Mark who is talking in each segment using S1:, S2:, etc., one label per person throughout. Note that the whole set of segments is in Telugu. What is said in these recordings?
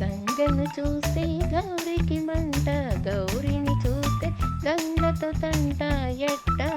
S1: గంగను చూస్తే గౌరికి మంట గౌరిని చూస్తే గంగతో తంట ఎట్టా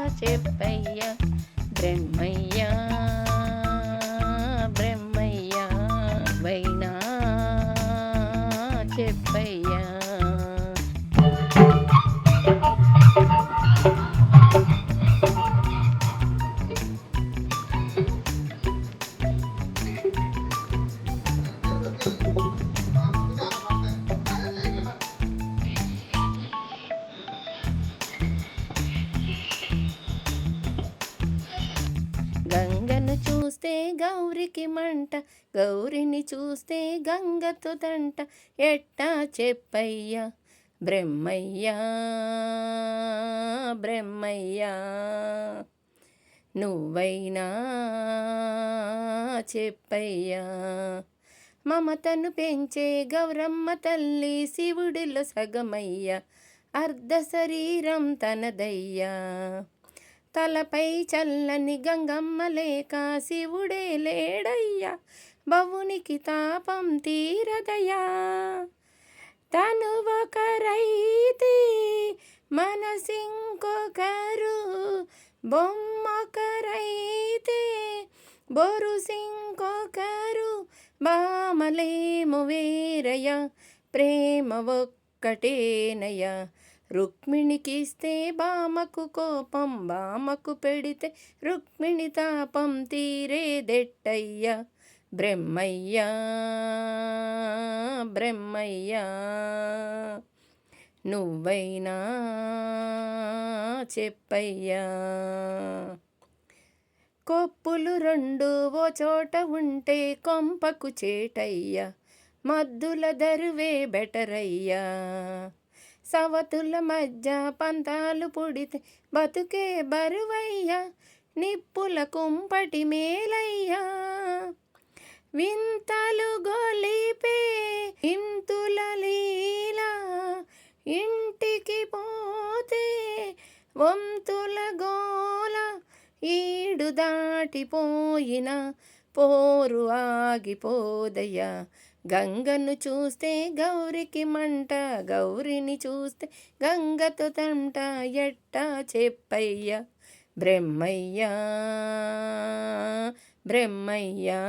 S1: చూస్తే గౌరికి మంట గౌరిని చూస్తే గంగతో తంట ఎట్టా చెప్పయ్యా? బ్రహ్మయ్యా బ్రహ్మయ్యా నువ్వైనా చెప్పయ్యా? మమతను పెంచే గౌరమ్మ తల్లి శివుడిలో సగమయ్య. అర్ధ శరీరం తనదయ్యా. తలపై చల్లని గంగమ్మ లేక శివుడే లేడయ్యా భవునికి తాపం తీరదయా తను ఒకరైతే మనసింకొకరు బొమ్మొకరైతే బొరుసింకొకరు బామలేము వేరయ ప్రేమ ఒక్కటేనయ్యా. రుక్మిణికిస్తే బామకు కోపం బామకు పెడితే రుక్మిణి తాపం తీరేదెట్టయ్యా బ్రహ్మయ్యా బ్రహ్మయ్యా. నువ్వైనా చెప్పయ్యా. కొప్పులు రెండు ఓ చోట ఉంటే కొంపకు చేటయ్యా మద్దుల దరువే బెటరయ్యా. సవతుల మధ్య పంతాలు పుడితే బతుకే బరువయ్యా నిప్పుల కుంపటి మేలయ్యా. వింతలు గొలిపే ఇంతుల లీల ఇంటికి పోతే వంతుల గోల ఈడు దాటిపోయిన పోరు ఆగిపోదయ్యా. గంగను చూస్తే గౌరికి మంట గౌరిని చూస్తే గంగతో తంట ఎట్టా చెప్పయ్య. బ్రహ్మయ్యా బ్రహ్మయ్యా.